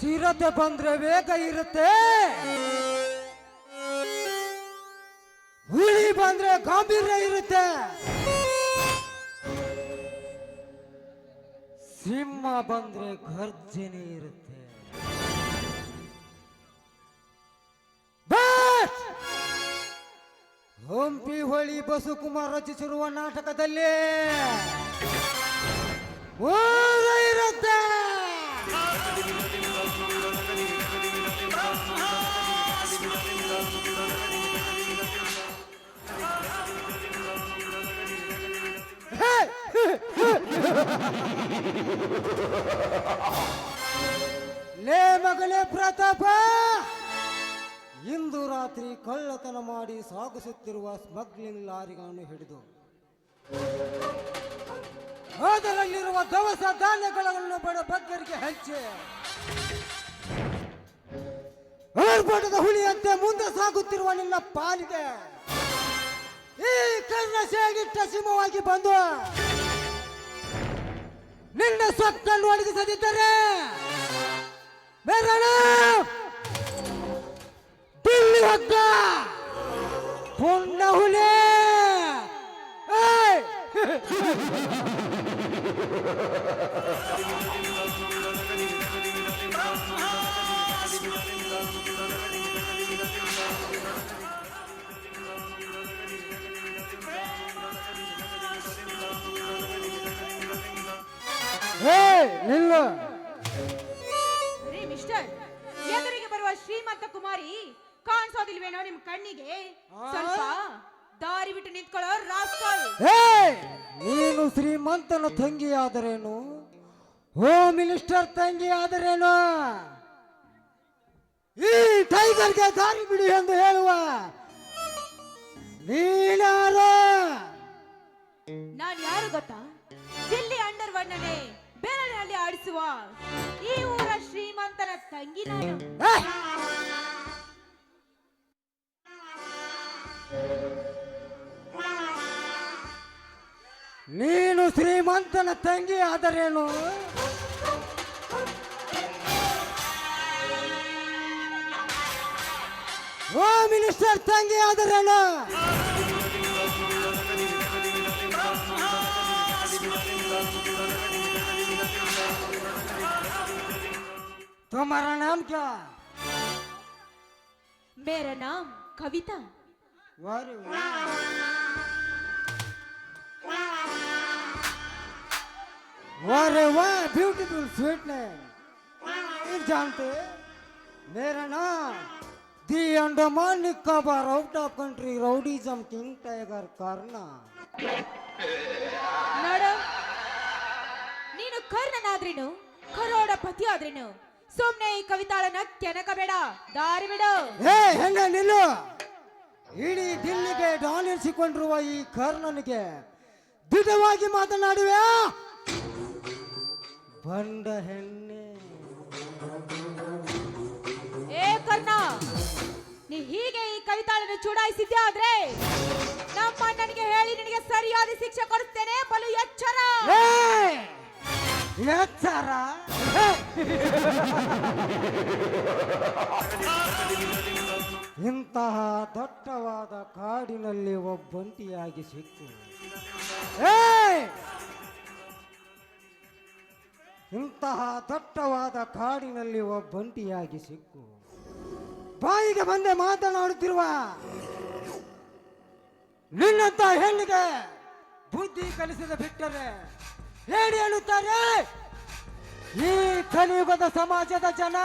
ಚಿರತೆ ಬಂದ್ರೆ ವೇಗ ಇರುತ್ತೆ. ಹುಲಿ ಬಂದ್ರೆ ಗಾಂಭೀರ್ಯ ಇರುತ್ತೆ. ಸಿಂಹ ಬಂದ್ರೆ ಗರ್ಜನೆ ಇರುತ್ತೆ! ಹಂಪಿ ಹೊಳಿ ಬಸುಕುಮಾರ್ ರಚಿಸಿರುವ ನಾಟಕದಲ್ಲಿ ಇರುತ್ತೆ. ಸಾಗಿಸುತ್ತಿರುವ ಸ್ಮಗ್ಲಿಂಗ್ ಲಾರಿಗಳನ್ನು ಹಿಡಿದು. ಅದರಲ್ಲಿರುವ ದವಸ ಧಾನ್ಯಗಳನ್ನು ಬಡ ಬಗ್ಗರಿಗೆ ಹಂಚಿ. ಏರ್ಪಾಟದ ಹುಳಿಯಂತೆ ಮುಂದೆ ಸಾಗುತ್ತಿರುವ ನಿನ್ನ ಪಾಲಿದೆ. ಈ ಕರ್ಣ ಸೇಗಿಟ್ಟ ಸಿಂಹವಾಗಿ ಬಂದು ನಿನ್ನ ಸ್ವತ್ತನ್ನು ಒಣಗಿಸದಿದ್ದರೆ ಬೇರೆ ದಿಲ್ಲಿ ಏಯ್, ನಿಲ್ಲು! ರೀ ಮಿಸ್ಟರ್ ಎದುರಿಗೆ ಬರುವ ಶ್ರೀಮಂತ ಕುಮಾರಿ ಕಾಣಿಸೋದಿಲ್ವೇನೋ ನಿಮ್ ಕಣ್ಣಿಗೆ? ಸ್ವಲ್ಪ ದಾರಿ ಬಿಟ್ಟು ನಿಂತ್ಕೊಳ್ಳೋ ರಾಸ್ಕಲ್. ಏಯ್! ನೀನು ಶ್ರೀಮಂತನ ತಂಗಿ ಆದರೇನು ಹೋಮ್ ಮಿನಿಸ್ಟರ್ ತಂಗಿ ಆದರೇನು ಈ ಟೈಗರ್ಗೆ ದಾರಿ ಬಿಡಿ ಎಂದು ಹೇಳುವ ನೀನಾರ? ನಾನ್ ಯಾರು ಗೊತ್ತಾ? ದಿಲ್ಲಿ ಅಂಡರ್ ವರ್ಣನೆ ಬೇರೆ ಆಡಿಸುವ ಈ ಊರ ಶ್ರೀಮಂತನ ತಂಗಿ ನಾನು ನೀನು ಶ್ರೀಮಂತನ ತಂಗಿ ಆದರೇನು ಹೋಮ್ ಮಿನಿಸ್ಟರ್ ತಂಗಿ ಆದರೇನು तुम्हारा नाम क्या ಮೇರಾ ನಾಮ್ ಕವಿತಾ வருவ. வருவ பியூட்டிஃபுல் ஸ்வீட்னஸ் ಇದು ಜಾಂತೆ ಮೇರನ the Andaman Nicobar out of country rowdyism king tiger Karna ನೋಡು ನೀನು ಕರ್ಣನಾದ್ರೇನು ಕರೋಡಪತಿ ಆದ್ರಿನು ಸುಮ್ನೆ ಈ ಕವಿತಾಳನ ಕೆನಕಬೇಡ ದಾರಿ ಬಿಡು ಹೇ ಹೆಂಗ ನಿಲ್ಲು ಇಡೀ ದಿಲ್ಲಿಗೆ ಡಾನ್ ಎನಿಸಿಕೊಂಡಿರುವ ಈ ಕರ್ಣನಿಗೆ ದೃಢವಾಗಿ ಮಾತನಾಡುವೆ ಬಂಡ ಹೆಣ್ಣೆ. ಏ ಕರ್ಣ ನೀ ಹೀಗೆ ಈ ಕವಿತಾಳನ್ನು ಚುಡಾಯಿಸಿದ್ದೆ ಆದ್ರೆ? ನಮ್ಮ ಅಣ್ಣನಿಗೆ ಹೇಳಿ ನಿನಗೆ ಸರಿಯಾದ ಶಿಕ್ಷೆ ಕೊಡುತ್ತೇನೆ ಬಲು ಎಚ್ಚರ! ಎಚ್ಚರ? ಇಂತಹ ದಟ್ಟವಾದ ಕಾಡಿನಲ್ಲಿ ಒಬ್ಬಂಟಿಯಾಗಿ ಸಿಕ್ಕು! ಇಂತಹ ದಟ್ಟವಾದ ಕಾಡಿನಲ್ಲಿ ಒಬ್ಬಂಟಿಯಾಗಿ ಸಿಕ್ಕು. ಬಾಯಿಗೆ ಬಂದೆ ಮಾತನಾಡುತ್ತಿರುವ ನಿನ್ನಂತ ಹೆಣ್ಣಿಗೆ ಬುದ್ಧಿ ಕಲಿಸಿದ ಬಿಟ್ಟರೆ ಹೇಳಿ ಹೇಳುತ್ತಾರೆ. ಈ ಕಲಿಯುಗದ ಸಮಾಜದ ಜನ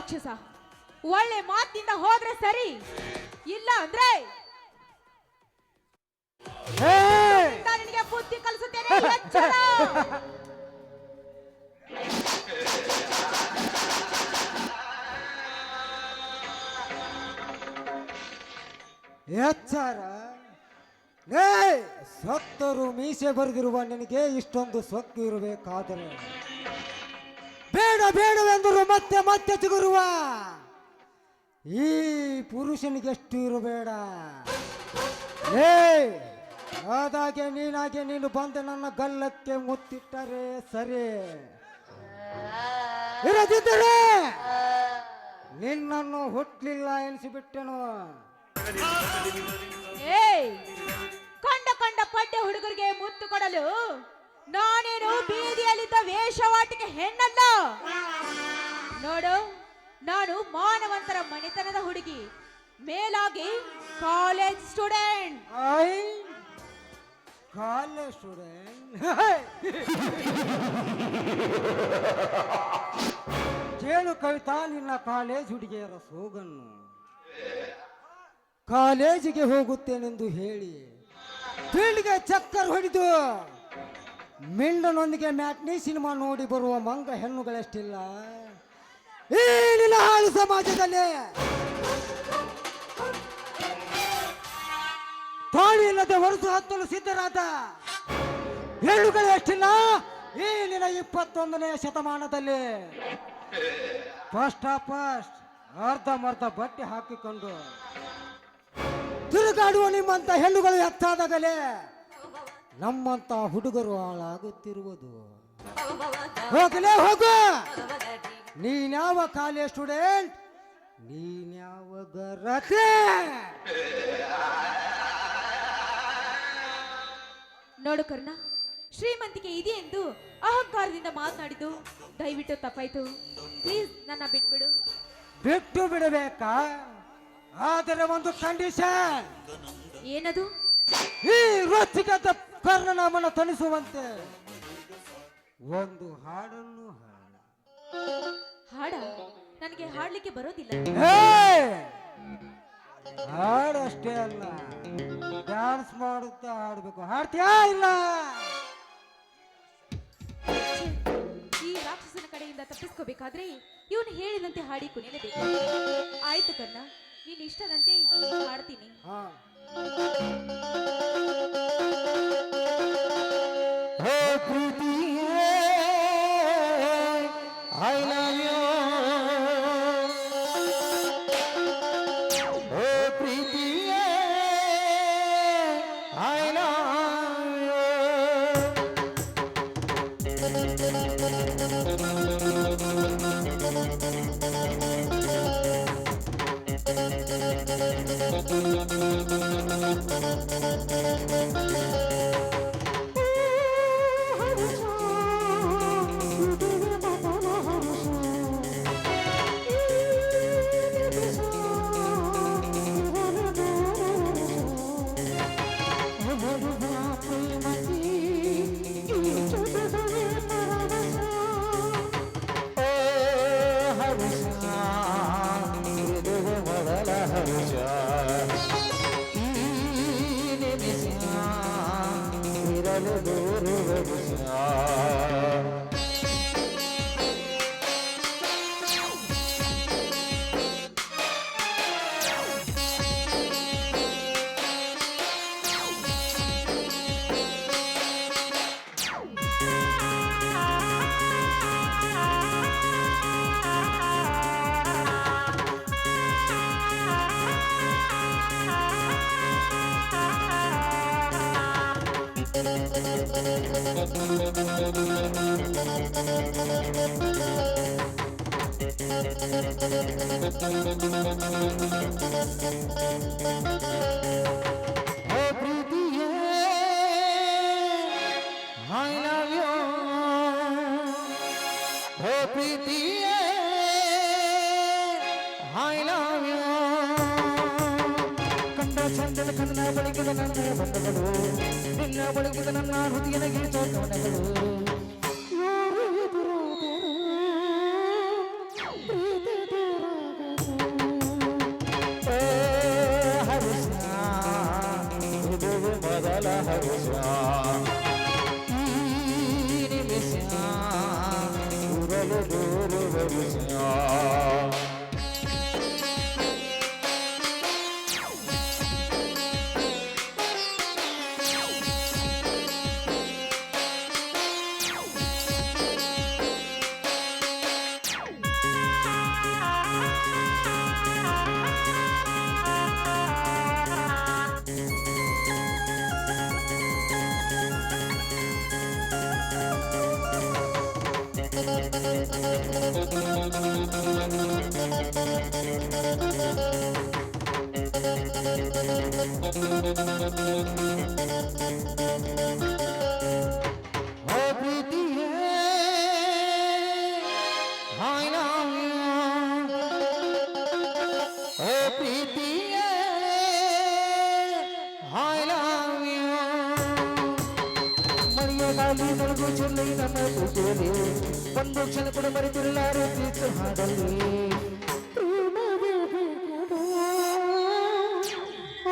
ರಾಕ್ಷಸ ಒಳ್ಳೆ ಮಾತಿನಿಂದ ಹೋದ್ರೆ ಸರಿ ಇಲ್ಲ ಅಂದ್ರೆ! ನಿನಗೆ ಬುದ್ಧಿ ಕಲಿಸುತ್ತೇನೆ ಎಚ್ಚರ ಎಚ್ಚರ ಏ ಸತ್ತರು ಮೀಸೆ ಬರೆದಿರುವ ನಿನಗೆ ಇಷ್ಟೊಂದು ಸೊಕ್ಕು ಇರಬೇಕಾದರೆ ಬೇಡ, ಬೇಡವೆಂದರು ಮತ್ತೆ ಮತ್ತೆ ಚಿಗುರುವ. ಈ ಪುರುಷನಿಗೆ ಎಷ್ಟು ಇರಬೇಡ. ಏ, ಅದಾಗೆ ನೀನಾಗೆ ನೀನು ಬಂದು ನನ್ನ ಗಲ್ಲಕ್ಕೆ ಮುತ್ತಿಟ್ಟರೆ ಸರಿ. ಇರದಿದ್ದರೆ ನಿನ್ನನ್ನು ಹುಟ್ಟಲಿಲ್ಲ ಎನಿಸಿಬಿಟ್ಟೆನು. ಏಯ್, ಕಂಡ ಕಂಡ ಪಡ್ಡೆ ಹುಡುಗರಿಗೆ ಮುತ್ತು ಕೊಡಲು ನಾನೇನು ಬೀದಿಯಲ್ಲಿದ್ದ ವೇಷವಾಟಿಕೆ ಹೆಣ್ಣಲ್ಲ. ನೋಡು, ನಾನು ಮಾನವಂತರ ಮನೆತನದ ಹುಡುಗಿ, ಮೇಲಾಗಿ ಕಾಲೇಜ್ ಸ್ಟೂಡೆಂಟ್. College student. ಕೇಳು ಕವಿತಾ ನಿನ್ನ ಕಾಲೇಜ್ ಹುಡುಗಿಯರ ಸೋಗನ್ನು. ಕಾಲೇಜಿಗೆ ಹೋಗುತ್ತೇನೆಂದು ಹೇಳಿ ಫೀಲ್ಡ್ಗೆ ಚಕ್ಕರ್ ಹೊಡೆದು. ಮಿಂಡನೊಂದಿಗೆ ಮ್ಯಾಟ್ನಿ ಸಿನಿಮಾ ನೋಡಿ ಬರುವ ಮಂಗ ಹೆಣ್ಣುಗಳೆಷ್ಟಿಲ್ಲ. ಏನಿಲ್ಲ ಹಾಳು ಸಮಾಜದಲ್ಲಿ ತಾಳಿ ಇಲ್ಲದೆ ಹೊರಸು ಹತ್ತಲು ಸಿದ್ಧರಾದ ಹೆಣ್ಣುಗಳು ಎಷ್ಟಿಲ್ಲ ಇಪ್ಪತ್ತೊಂದನೇ ಶತಮಾನದಲ್ಲಿ. ಫಸ್ಟ್ ಫಸ್ಟ್ ಅರ್ಧಮರ್ಧ ಬಟ್ಟೆ ಹಾಕಿಕೊಂಡು ತಿರುಗಾಡುವ ನಿಮ್ಮಂತ ಹೆಣ್ಣುಗಳು ಎತ್ತಾದಾಗಲೇ ನಮ್ಮಂತ ಹುಡುಗರು ಹಾಳಾಗುತ್ತಿರುವುದು. ಹೋಗಲೇ ಹೋಗು. ನೀನ್ಯಾವ ಕಾಲೇಜ್ ಸ್ಟೂಡೆಂಟ್? ನೀನ್ಯಾವ ಗರತೆ? ನೋಡು ಕರ್ಣ ಶ್ರೀಮಂತಿಕೆ ಇದೆ ಎಂದು ಅಹಂಕಾರದಿಂದ ಮಾತನಾಡಿದ್ದು ದಯವಿಟ್ಟು ತಪ್ಪಾಯ್ತು. ಪ್ಲೀಸ್ ನನ್ನ ಬಿಟ್ಬಿಡು. ಬಿಟ್ಟು ಬಿಡಬೇಕಾ? ಆದರೆ ಒಂದು ಕಂಡೀಷನ್ ಏನದು? ಈ ರುಚಿಗತ ಕರ್ಣನಾಮನ ತಣಿಸುವಂತೆ. ಒಂದು ಹಾಡನ್ನು ಹಾಡ. ಹಾಡ? ನನಗೆ ಹಾಡ್ಲಿಕ್ಕೆ ಬರೋದಿಲ್ಲ! ಹಾಡಷ್ಟೇ ಅಲ್ಲ. ಡ್ಯಾನ್ಸ್ ಮಾಡುತ್ತಾ ಹಾಡ್ಬೇಕು. ಹಾಡ್ತೀಯಾ ಇಲ್ಲ? ಈ ರಾಕ್ಷಸನ ಕಡೆಯಿಂದ ತಪ್ಪಿಸ್ಕೋಬೇಕಾದ್ರೆ ಇವನು ಹೇಳಿದಂತೆ ಹಾಡಿ ಕುಣಿಯಲೇಬೇಕು. ಆಯ್ತು ಕಣ್ಣ ನೀನು ಇಷ್ಟದಂತೆ ಹಾಡ್ತೀನಿ. I love you. Oh, pretty. ಕಣ್ಣ ಬಳಿಗಿದ ನನ್ನ ಬಂಧಗಳು ನಿನ್ನ ಬಳಿಕದ ನನ್ನ ಹೃದಯದ ಗೀತೋಟಗಳು ಮೊದಲ ಹರುಷ ಈ ನಿಮಿಷ ಉರಲು ದೂರು ವರುಷ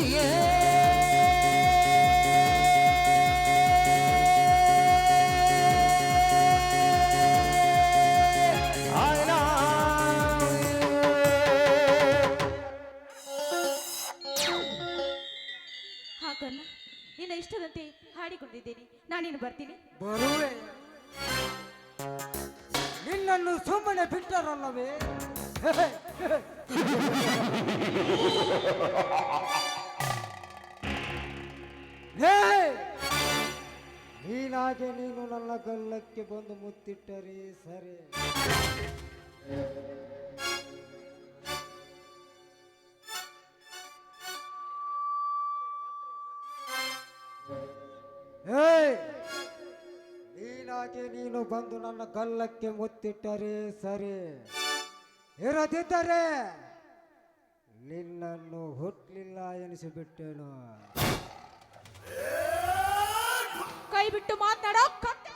yeah. ನೀನಾಗೆ ನೀನು ನನ್ನ ಗಲ್ಲಕ್ಕೆ ಬಂದು ಮುತ್ತಿಟ್ಟರೆ ಸರಿ. ನೀನಾಗೆ ನೀನು ಬಂದು ನನ್ನ ಗಲ್ಲಕ್ಕೆ ಮುತ್ತಿಟ್ಟರೆ ಸರಿ. ಇರದಿದ್ದರೆ ನಿನ್ನನ್ನು ಹುಟ್ಟಲಿಲ್ಲ ಎನಿಸಿಬಿಟ್ಟೇನು. ಕೈ ಬಿಟ್ಟು ಮಾತನಾಡೋ ಕತ್ತೆ!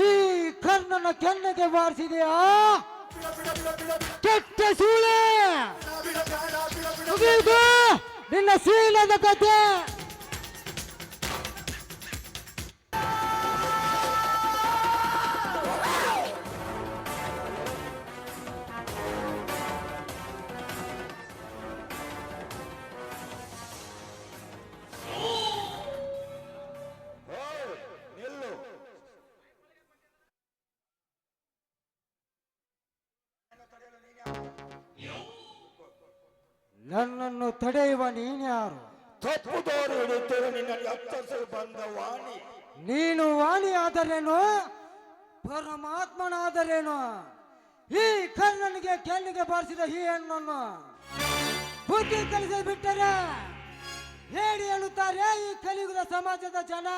ಈ ಕರ್ಣನ ಕೆನ್ನೆಗೆ ಬಾರಿಸಿದೆಯಾ? ಕೆಟ್ಟ ಸೂಳೆ. ನಿನ್ನ ಶೀಲದ ಕಥೆ ನನ್ನನ್ನು ತಡೆಯುವ ನೀನ್ಯಾರು ತಪ್ಪುದವರು ಹಿಡಿತರು ನಿನ್ನ ಎತ್ತರಿಸಲು ಬಂದ ವಾಣಿ. ನೀನು ವಾಣಿಯಾದರೇನು? ಪರಮಾತ್ಮನಾದರೇನು? ಈ ಕರ್ಣನಿಗೆ ಕೆನ್ನಿಗೆ ಬಾರಿಸಿದ ಈ ಹೆಣ್ಣನ್ನು ಬುದ್ಧಿ ಕಲಿಸಿ ಬಿಟ್ಟರೆ ಹೇಳಿ ಹೇಳುತ್ತಾರೆ ಈ ಕಲಿಯುಗದ ಸಮಾಜದ ಜನ.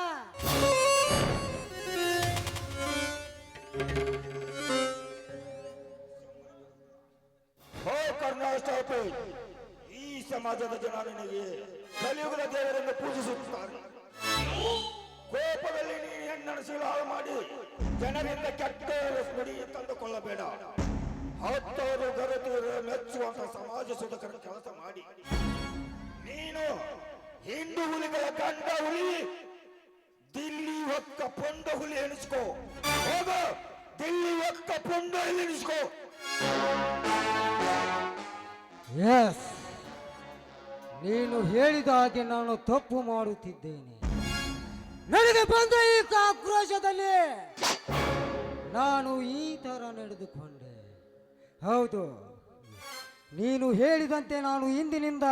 ಸಮಾಜದ ಜನ ನಿನಗೆ ಕಲಿಯುಗದ ದೇವರನ್ನು ಪೂಜಿಸುತ್ತಾರೆ. ಕೋಪದಲ್ಲಿ ನೀನು ಹೆಣ್ಣನ್ನು ಹಾಳು ಮಾಡಿ ಜನರಿಂದ ಕೆಟ್ಟ ನುಡಿ ತಂದುಕೊಳ್ಳಬೇಡ. ಹತ್ತವರು ಗರತಿಯರು ಮೆಚ್ಚುವಂತ ಸಮಾಜ ಸುಧಕರ ಕೆಲಸ ಮಾಡಿ. ನೀನು ಹಿಂದೂ ಹುಲಿಗಳ ಗಂಡ ಹುಲಿ, ದಿಲ್ಲಿ ಒಕ್ಕ ಪೊಂಡ ಹುಲಿ ಎಣಿಸ್ಕೋ. ಹೋಗ, ದಿಲ್ಲಿ ಒಕ್ಕ ಪೊಂಡ ಹುಲಿ ಎಣಿಸ್ಕೋ. ಎಸ್ ನೀನು ಹೇಳಿದ ಹಾಗೆ ನಾನು ತಪ್ಪು ಮಾಡುತ್ತಿದ್ದೇನೆ. ನನಗೆ ಬಂದ ಈ ಆಕ್ರೋಶದಲ್ಲಿ ನಾನು ಈ ತರ ನಡೆದುಕೊಂಡೆ. ಹೌದು ನೀನು ಹೇಳಿದಂತೆ ನಾನು ಇಂದಿನಿಂದ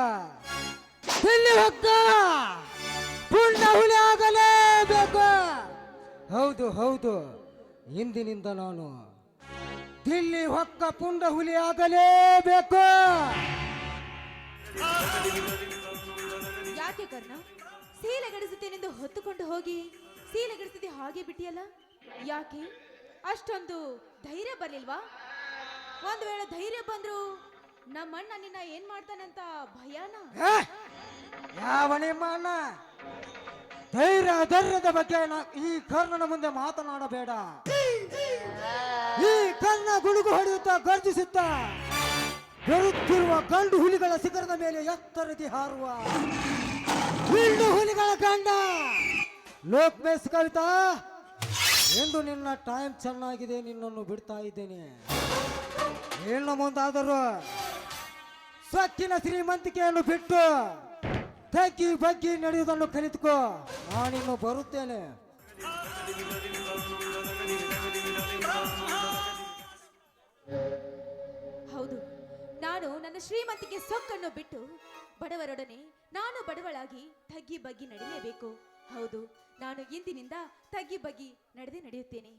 ಇಲ್ಲಿ ಹೋಗ್ತ ಪುಣ್ಯ ಹುಲಿ ಆಗಲೇಬೇಕು. ಹೌದು ಹೌದು ಇಂದಿನಿಂದ ನಾನು ದಿಲ್ಲಿ ಹೊಕ್ಕ ಪುಂಡ ಹುಲಿ ಆಗಲೇಬೇಕು. ಯಾಕೆ ಕರ್ಣ? ಸೀಲೆಗಡಿಸುತ್ತೇನೆಂದು ಹೊತ್ತುಕೊಂಡು ಹೋಗಿ ಸೀಲೆಗಡಿಸದೆ ಹಾಗೆ ಬಿಟ್ಟಿಯಲ್ಲ? ಯಾಕೆ? ಅಷ್ಟೊಂದು ಧೈರ್ಯ ಬರಲಿಲ್ವಾ? ಒಂದ್ ವೇಳೆ ಧೈರ್ಯ ಬಂದ್ರು ನಮ್ಮಣ್ಣ ನಿನ್ನ ಏನ್ ಮಾಡ್ತಾನಂತ ಭಯಾನ? ಏ? ಯಾವ ಮಾನಾ ಧೈರ್ಯ, ಧೈರ್ಯದ ಬಗ್ಗೆ ಈ ಕರ್ಣನ ಮುಂದೆ ಮಾತನಾಡಬೇಡ. ಈ ಕರ್ಣ ಗುಡುಗು ಹೊಡೆಯುತ್ತಾ ಗರ್ಜಿಸುತ್ತಾ ಬರುತ್ತಿರುವ ಗಂಡು ಹುಲಿಗಳ ಶಿಖರದ ಮೇಲೆ ಎತ್ತರದಿ ಹಾರುವ ಗಂಡು ಹುಲಿಗಳ ಗಂಡ. ಲೋಕಮೇಶ್ ಕವಿತಾ ಎಂದು ನಿನ್ನ ಟೈಮ್ ಚೆನ್ನಾಗಿದೆ, ನಿನ್ನನ್ನು ಬಿಡ್ತಾ ಇದ್ದೇನೆ. ಹೇಳ ಮುಂದಾದರೂ ಸೊಕ್ಕಿನ ಶ್ರೀಮಂತಿಕೆಯನ್ನು ಬಿಟ್ಟು ತಗ್ಗಿ ಬಗ್ಗಿ ನಡೆಯುವುದನ್ನು ಕಲಿತುಕೋ. ನಾನಿನ್ನು ಬರುತ್ತೇನೆ. ಹೌದು ನಾನು ನನ್ನ ಶ್ರೀಮಂತಿಗೆ ಸೊಕ್ಕನ್ನು ಬಿಟ್ಟು ಬಡವರೊಡನೆ ನಾನು ಬಡವಳಾಗಿ ತಗ್ಗಿ ಬಗ್ಗಿ ನಡೆಯಲೇಬೇಕು. ಹೌದು, ನಾನು ಇಂದಿನಿಂದ ತಗ್ಗಿ ಬಗ್ಗಿ ನಡೆದೇ ನಡೆಯುತ್ತೇನೆ.